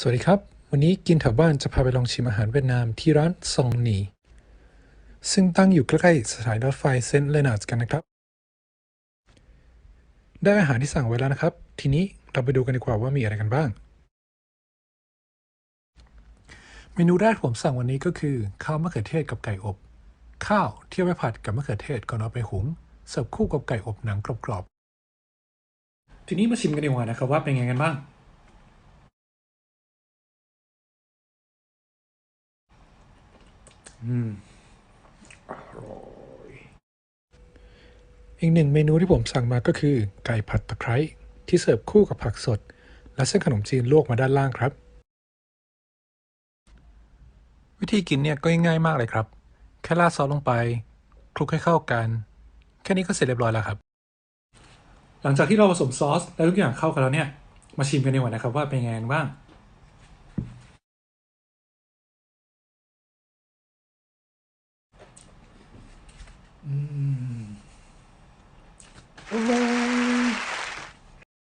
สวัสดีครับ วันนี้กินแถวบ้านจะพาไปลองชิมอาหารเวียดนามที่ร้านซองหนี ซึ่งตั้งอยู่ใกล้ๆสถานีรถไฟเซนต์เลนาร์ดกันนะครับ ได้อาหารที่สั่งไว้แล้วนะครับ ทีนี้เราไปดูกันดีกว่าว่ามีอะไรกันบ้าง เมนูแรกที่ผมสั่งวันนี้ก็คือ ข้าวมะเขือเทศกับไก่อบ ข้าวที่เอาไปผัดกับมะเขือเทศก่อนเอาไปหุงเสิร์ฟคู่กับไก่อบหนังกรอบๆทีนี้มาชิมกันดีกว่านะครับว่าเป็นไงกันบ้าง อีกหนึ่งเมนูที่ผมสั่งมาก็คือ ไก่ผัดตะไคร้ที่เสิร์ฟคู่กับผักสด และเส้นขนมจีนลวกมาด้านล่างครับ วิธีกินเนี่ยก็ง่ายมากเลยครับ แค่ราดซอสลงไปคลุกให้เข้ากัน แค่นี้ก็เสร็จเรียบร้อยแล้วครับ หลังจากที่เราผสมซอสและทุกอย่างเข้ากันแล้วเนี่ย มาชิมกันดีกว่านะครับว่าเป็นไงบ้าง อร่อย